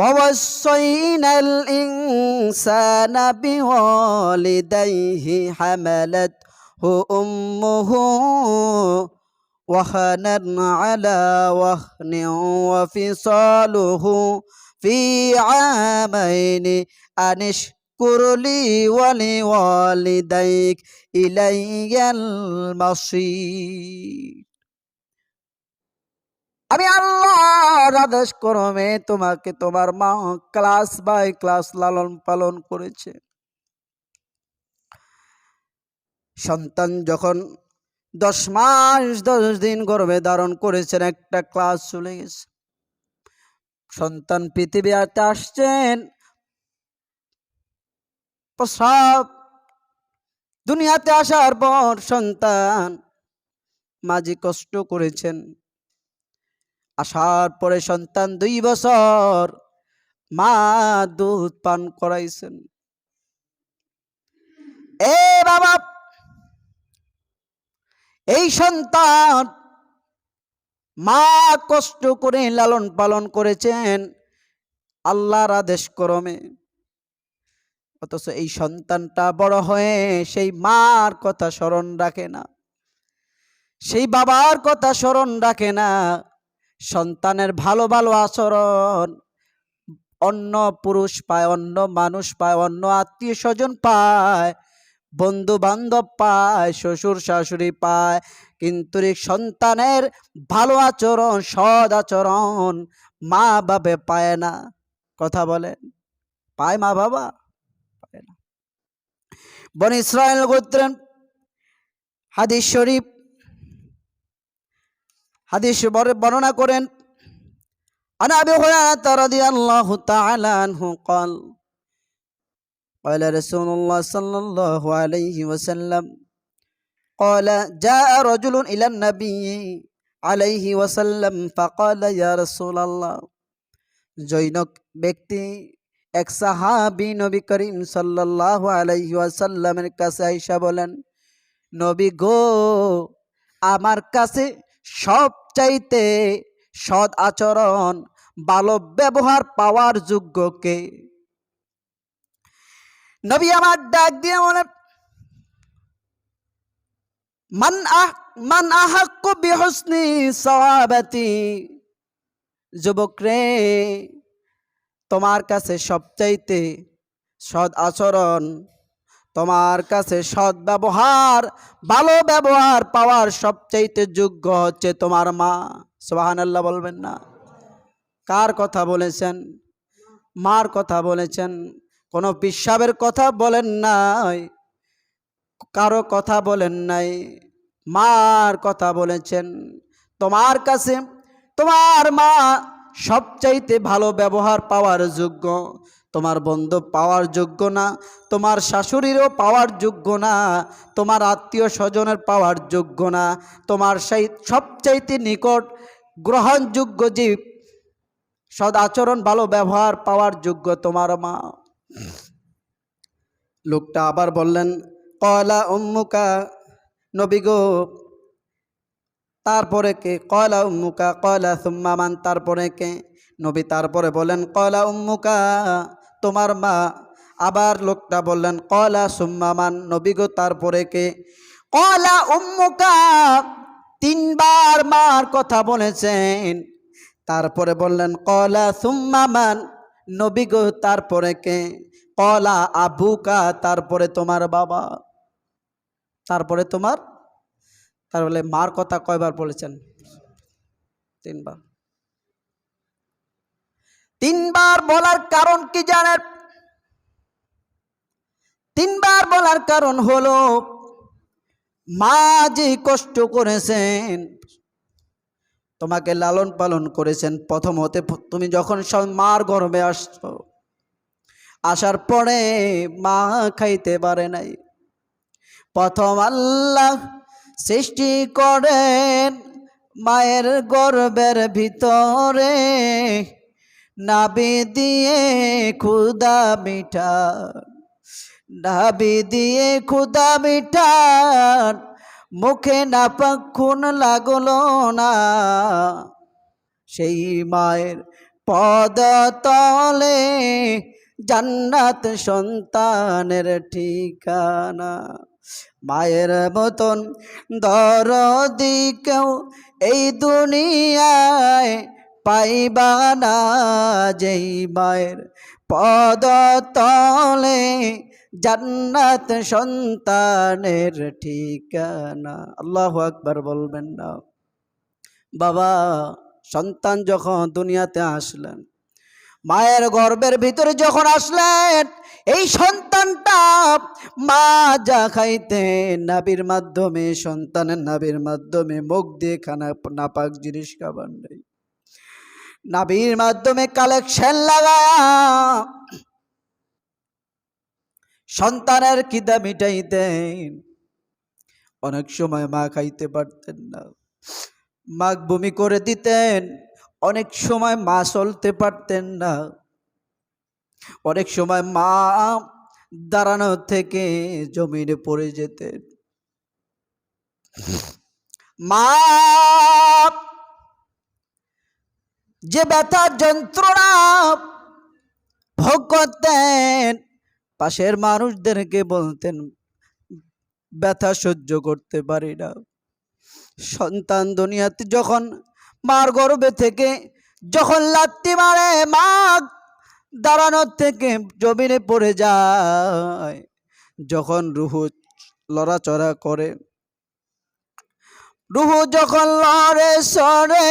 ووصينا الإنسان بوالديه حملته أمه وهنا على وهن وفصاله في عامين. أن اشكر لي ولوالديك إلي المصير. আমি আল্লাহর আদেশ ক্রমে তোমাকে তোমার মা ক্লাস বাই ক্লাস লালন পালন করেছে। সন্তান যখন দশ মাস, দশ দিন গর্ভে ধারণ করেছেন, একটা ক্লাস চলে গেছে। সন্তান পৃথিবীতে আসছেন, প্রসাব দুনিয়াতে আসার পর সন্তান মাঝি কষ্ট করেছেন। আসার পরে সন্তান দুই বছর মা দুধ পান করাইছেন। এ বাবা, এই সন্তান মা কষ্ট করে লালন পালন করেছেন আল্লাহর আদেশ করমে। অথচ এই সন্তানটা বড় হয়ে সেই মার কথা স্মরণ রাখে না। সেই বাবার কথা স্মরণ রাখে না। সন্তানের ভালো ভালো আচরণ, অন্য পুরুষ পায়, অন্য মানুষ পায়, অন্য আত্মীয় স্বজন পায় বন্ধু বান্ধব পায়, শ্বশুর শাশুড়ি পায়, কিন্তু সন্তানের ভালো আচরণ সদ আচরণ মা বাবা পায় না। কথা বলেন, পায় মা বাবা? পায় না। বন ইসরায়েল গোত্রেন হাদিস শরীফ হাদিস বর- বর্ণনা করেন عن ابي هريره رضي الله تعالى عنه قال قال رسول الله صلى الله عليه وسلم قال جاء رجل الى النبي عليه وسلم فقال يا رسول الله জৈনক ব্যক্তি এক সাহাবি নবী করিম সাল্লাল্লাহু আলাইহি ওয়াসাল্লামের কাছে আইসা বলেন নবী গো আমার কাছে সবচাইতে সৎ আচরণ, ভালো ব্যবহার পাওয়ার যোগ্য কে নবী আমার ডাক দিয়ে বলে, মান আহ, মান আহাক্কু বিহুসনি সওয়াবাতি যুবক রে তোমার কাছে সবচাইতে সৎ আচরণ তোমার কাছে সৎ ব্যবহার, ভালো ব্যবহার পাওয়ার সবচাইতে যোগ্য হচ্ছে তোমার মা। সোহানাল্লাহ বলবেন না। কার কথা বলেছেন? মার কথা বলেছেন? কোনো পিসাবের কথা বলেন নাই? কারও কথা বলেন নাই? মার কথা বলেছেন? তোমার কাছে, তোমার মা সবচাইতে ভালো ব্যবহার পাওয়ার যোগ্য। তোমার বন্ধু পাওয়ার যোগ্য না, তোমার শাশুড়িরও পাওয়ার যোগ্য না, তোমার আত্মীয় স্বজনের পাওয়ার যোগ্য না, তোমার সেই সবচাইতে নিকট গ্রহণযোগ্য যে সদ আচরণ ভালো ব্যবহার পাওয়ার যোগ্য তোমার মা। লোকটা আবার বললেন, কয়লা উম্মুকা নবী গো। তারপরে কে? কয়লা উম্মুকা, কয়লা সুম্মামান তারপরে কে? নবী তারপরে বলেন কয়লা উম্মুকা তোমার মা। আবার লোকটা বললেন কয়লা সুম্মামান নবী গো, তারপরে কে? কলা উম্মুকা। তিনবার মার কথা বলেছেন। তারপরে বললেন, কলা সুম্মামান নবী গো, তারপরে কে? কলা আবুকা। তারপরে তোমার বাবা। তারপরে তোমার? তার বলে মার কথা কয়বার বলেছেন? তিনবার। তিনবার বলার কারণ কি জানেন? তিনবার বলার কারণ হলো, মা যে কষ্ট করেছেন, তোমাকে লালন পালন করেছেন প্রথম হতে, তুমি যখন সব মার গর্ভে আসছো, আসার পরে মা খাইতে পারে নাই। প্রথম আল্লাহ সৃষ্টি করেন মায়ের গর্বের ভিতরে নাবি দিয়ে ক্ষুদা মিঠা নাবি দিয়ে ক্ষুদা মিঠান মুখে না পাক্ষুন লাগল না। সেই মায়ের পদ তলে জান্নাত সন্তানের ঠিকানা। মায়ের মতন দরদি কেউ এই দুনিয়ায় পাইবা না যেই মায়ের পদ তলে জান্নাত সন্তানের ঠিকানা। আল্লাহ আকবার বলবেন না। বাবা, সন্তান যখন দুনিয়াতে আসলেন, মায়ের গর্ভের ভিতরে যখন আসলেন, এই সন্তানটা মা যা খাইতে নাবির মাধ্যমে, সন্তানের নাবির মাধ্যমে মুখ দিয়ে খানা নাপাক জিনিস খাবার নেই। নাবির মাধ্যমে কালেকশন লাগায়া। সন্তানের খিদা মিটাইতেন। অনেক সময় মা খাইতে পারতেন না। মা বমি করে দিতেন। অনেক সময় মা চলতে পারতেন না। অনেক সময় মা দাঁড়ানো থেকে জমিনে পড়ে যেতেন। মা যে ব্যথা যন্ত্রণা ভোগ করতেন, পাশের মানুষদেরকে বলতেন, ব্যথা সহ্য করতে পারি না। সন্তান দুনিয়াতে যখন মার গর্ভে থেকে, যখন লাত্তি মারে মা দাঁড়ানোর থেকে জমিনে পড়ে যায়, যখন রুহু লড়াচড়া করে, রুহু যখন লড়ে, সরে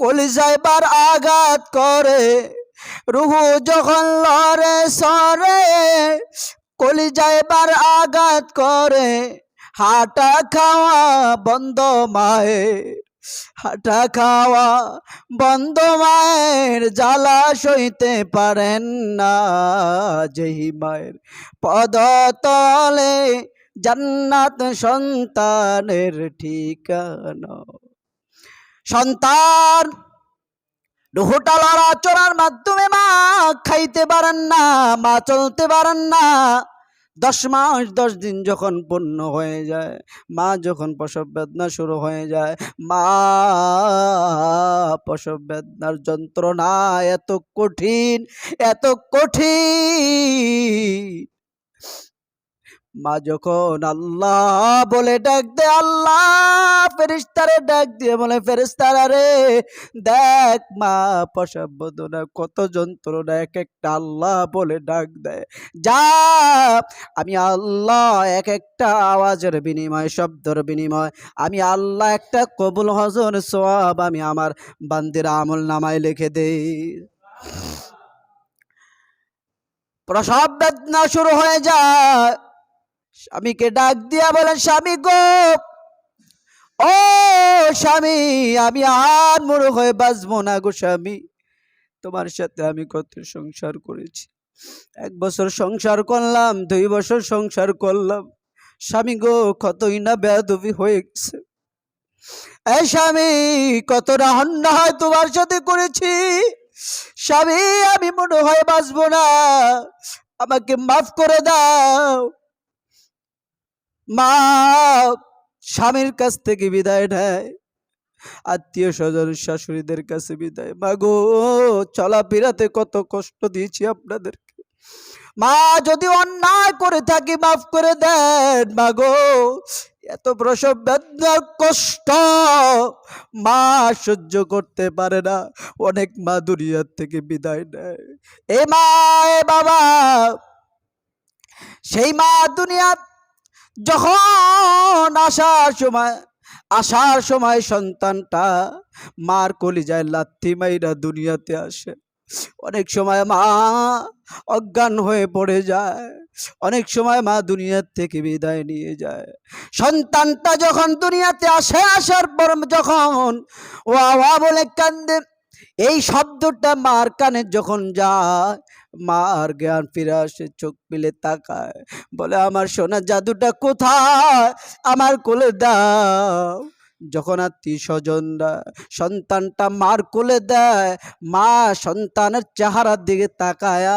কলিজায় বার আঘাত করে। রুহু যখন লড়ে, সরে। কলিজায় বার আঘাত করে। হাঁটা খাওয়া বন্ধ মায়ের, হাঁটা খাওয়া বন্ধ মায়ের। জ্বালা সইতে পারেন না যেই মায়ের পদতলে। জান্নাত সন্তানের ঠিকানা সন্তান। রুহুটা লড়াচড়ার মাধ্যমে মা খাইতে পারেন না, মা চলতে পারেন না। দশ মাস, দশ দিন যখন পূর্ণ হয়ে যায়, মা যখন প্রসব বেদনা শুরু হয়ে যায়, মা প্রসব বেদনার যন্ত্রণা এত কঠিন এত কঠিন। মা যখন আল্লাহ বলে ডাক দে, আল্লাহ ফেরিস্তারে ডাক দিয়ে বলে ফেরিস্তারা রে, দেখ মা প্রসব বেদনা কত যন্ত্রণা এক একটা আল্লাহ বলে ডাক দেয়। যা, আমি আল্লাহ এক একটা আওয়াজের বিনিময়, শব্দের বিনিময়। আমি আল্লাহ একটা কবুল হজর সোয়াব আমি আমার বান্দির আমল নামায় লিখে দেই। প্রসব বেদনা শুরু হয়ে যায়। স্বামীকে ডাক দিয়া বলেন, স্বামী গো, ও স্বামী, আমি আর মরু হয়ে বাঁচবো না গো স্বামী। তোমার সাথে আমি কত সংসার করেছি। এক বছর সংসার করলাম, দুই বছর সংসার করলাম। স্বামী গো, কতই না বেদবি হয়ে গেছে। এই স্বামী কতটা হয় তোমার সাথে করেছি। স্বামী, আমি মনে হয় বাঁচবো না। আমাকে মাফ করে দাও। মা, স্বামীর কাছ থেকে বিদায় নেয়। আত্মীয় স্বজন, শাশুড়িদের কাছে বিদায়। মা গো চলা চলাফেরাতে কত কষ্ট দিয়েছি আপনাদেরকে। মা, যদি অন্যায় করে থাকি, মাফ করে দেন। মা গো, এত প্রসব বেদনার কষ্ট মা সহ্য করতে পারে না। অনেক মা দুনিয়ার থেকে বিদায় নেয়। এ মা, এ বাবা, সেই মা দুনিয়া যখন আসার সময় আসার সময় সন্তানটা মার কলিজায় লাথি মাইরা দুনিয়াতে আসে। অনেক সময় মা অজ্ঞান হয়ে পড়ে যায়। অনেক সময় মা দুনিয়ার থেকে বিদায় নিয়ে যায়। সন্তানটা যখন দুনিয়াতে আসে, আসার পর যখন ওয়া ওয়া বলে কান্দে, এই শব্দটা মার কানে যখন যায় মার জ্ঞান ফিরে আসে, চোখ মিলে তাকায়, বলে, আমার সোনা জাদুটা কোথায়? আমার কোলে দাও। যখন আত্মীয় স্বজনরা সন্তানটা মার কোলে দেয়, মা সন্তানের চেহারার দিকে তাকায়া।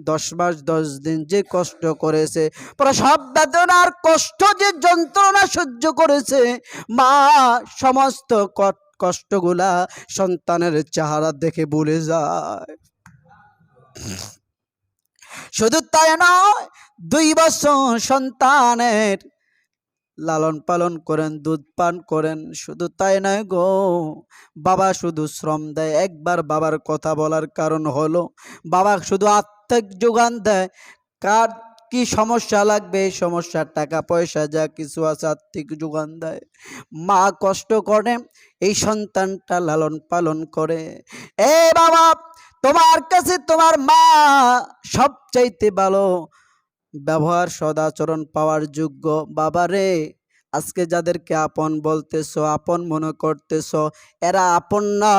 দশ মাস, দশ দিন যে কষ্ট করেছে প্রসব বেদনার কষ্ট যে যন্ত্রণা সহ্য করেছে, মা সমস্ত কষ্টগুলা সন্তানের চেহারা দেখে ভুলে যায়। শুধু তাই নয়, দুই বছর সন্তানের লালন পালন করেন, দুধ পান করেন, শুধু তাই নয় গো, বাবা শুধু শ্রম দেয়। একবার বাবার কথা বলার কারণ হলো, বাবা শুধু আর্থিক যোগান দেয়। কার কি সমস্যা লাগবে? সমস্যার টাকা, পয়সা, যা কিছু আছে আর্থিক যোগান দেয়। মা কষ্ট করে, এই সন্তানটা লালন পালন করে। এ বাবা তোমার কাছে তোমার মা সবচাইতে ভালো ব্যবহার, সদাচরণ পাওয়ার যোগ্য বাবা রে। আজকে যাদেরকে আপন বলতেছ, আপন মনে করতেছ, এরা আপন না।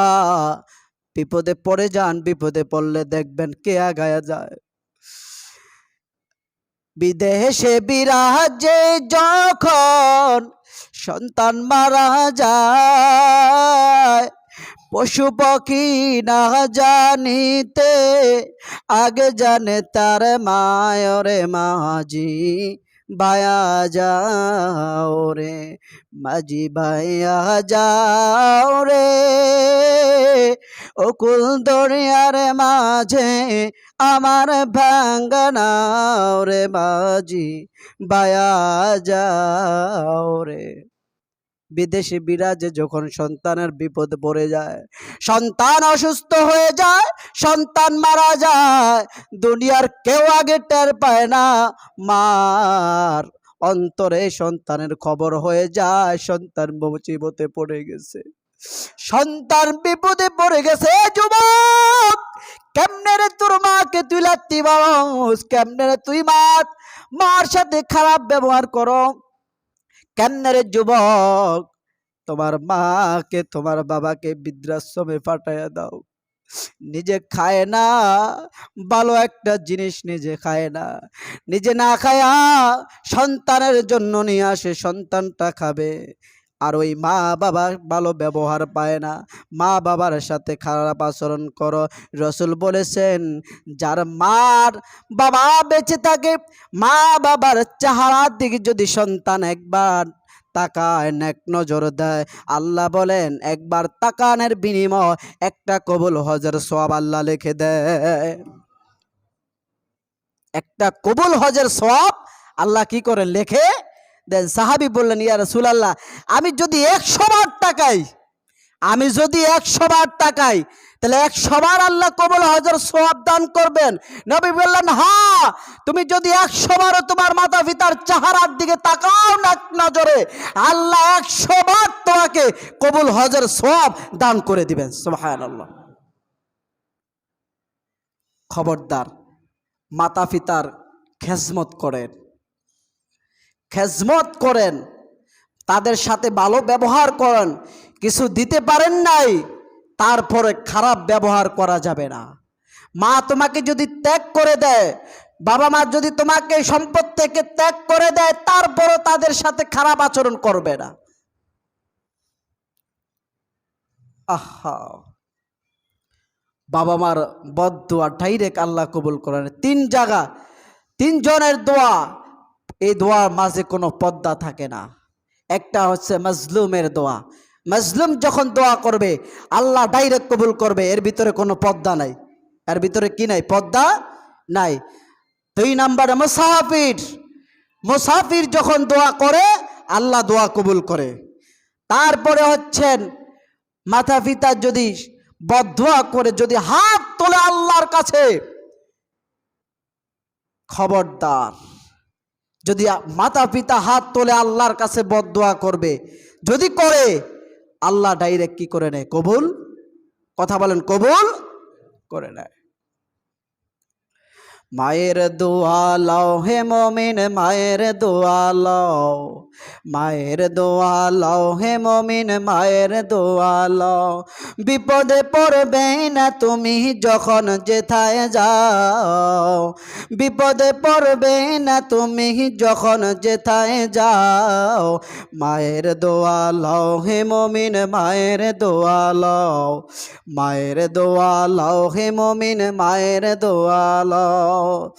বিপদে পড়ে যান, বিপদে পড়লে দেখবেন কে আগায়া যায়। বিদেশে বিরাজে যখন সন্তান মারা যায় পশু পাখি না জানিতে, আগে জানে তার মায়রে মাঝি বায়া যাও রে, মাঝি বায়া যাও রে। অকুল দরিয়ার মাঝে আমার ভাঙ্গনাও রে মাঝি বায়া যাও রে। বিদেশে বিরাজে যখন সন্তানের বিপদ পড়ে যায়, সন্তান অসুস্থ হয়ে যায়, সন্তান মারা যায়, দুনিয়ার কেউ আগে টের পায় না। মার অন্তরে সন্তানের খবর হয়ে যায়, সন্তান মুসিবতে পড়ে গেছে। সন্তান বিপদে পড়ে গেছে যুবক! কেমনে রে তোর মাকে তুই লাত্তি বাস কেমনে রে তুই মাত মার সাথে খারাপ ব্যবহার করো। কেমনে রে যুবক, তোমার মাকে, তোমার বাবাকে বৃদ্ধাশ্রমে পাঠাইয়া দাও। নিজে খায় না, ভালো একটা জিনিস নিজে খায় না। নিজে না খায়া সন্তানের জন্য নিয়ে আসে, সন্তানটা খাবে। আর ওই মা বাবা ভালো ব্যবহার পায় না। মা বাবার সাথে খারাপ আচরণ করো। রসুল বলেছেন, যার মার বাবা বেঁচে থাকে, মা বাবার চেহারার দিকে যদি সন্তান একবার তাকায়, নেক নজর দেয়। আল্লাহ বলেন, একবার তাকানের বিনিময় একটা কবুল হজের সব আল্লাহ লিখে দেয়। একটা কবুল হজের সব আল্লাহ কি করে লেখে? দেন সাহাবি বললেন, ইয়া রাসূলুল্লাহ, আমি যদি একশো বার টাকাই আমি যদি একশো বার টাকাই তাহলে একশো বার আল্লাহ কবুল হজর সোয়াব দান করবেন। নবী বললেন হা তুমি যদি একশো বারও তোমার মাতা পিতার চাহারার দিকে তাকাও না নজরে, আল্লাহ একশো বার তোমাকে কবুল হজর সোয়াব দান করে দিবেন। আল্লাহ খবরদার মাতা পিতার খেজমত করেন। খেজমত করেন, তাদের সাথে ভালো ব্যবহার করেন, কিছু দিতে পারেন নাই, তারপরে খারাপ ব্যবহার করা যাবে না। মা তোমাকে যদি ত্যাগ করে দেয়, বাবা মা যদি তোমাকে সম্পদ থেকে ত্যাগ করে দেয়, তারপরও তাদের সাথে খারাপ আচরণ করবে না। আহা! বাবা মার বদ দোয়া, ডাইরেক্ট আল্লাহ কবুল করেন। তিন জায়গা, তিনজনের দোয়া এই দোয়ার মাঝে কোনো পদ্মা থাকে না। একটা হচ্ছে মজলুমের দোয়া। মজলুম যখন দোয়া করবে, আল্লাহ ডাইরেক্ট কবুল করবে, এর ভিতরে কোনো পদ্মা নাই। এর ভিতরে কি নাই? পদ্মা নাই। দুই নাম্বারে, মুসাফির। মুসাফির যখন দোয়া করে, আল্লাহ দোয়া কবুল করে। তারপরে হচ্ছেন মাথা পিতা যদি বদোয়া করে, যদি হাত তোলে আল্লাহর কাছে, খবরদার। যদি মাতা পিতা হাত তোলে আল্লাহর কাছে বদোয়া করবে, যদি করে, আল্লাহ ডাইরেক্ট কি করে নেয়? কবুল? কথা বলেন, কবুল? করে নেয়। মায়ের দোয়া লাও হে মমিন, মায়ের দোয়া লাও। মায়ের দোয়া লাও হে মমিন, মায়ের দোয়া লাও। বিপদে পড়বে না তুমি যখন যেথায় যাও। বিপদে পড়বে না তুমি যখন যেথায় যাও। মায়ের দোয়া লাও হে মমিন, মায়ের দোয়া লাও। মায়ের দোয়া লাও হে মমিন, মায়ের দোয়া লাও। 哦。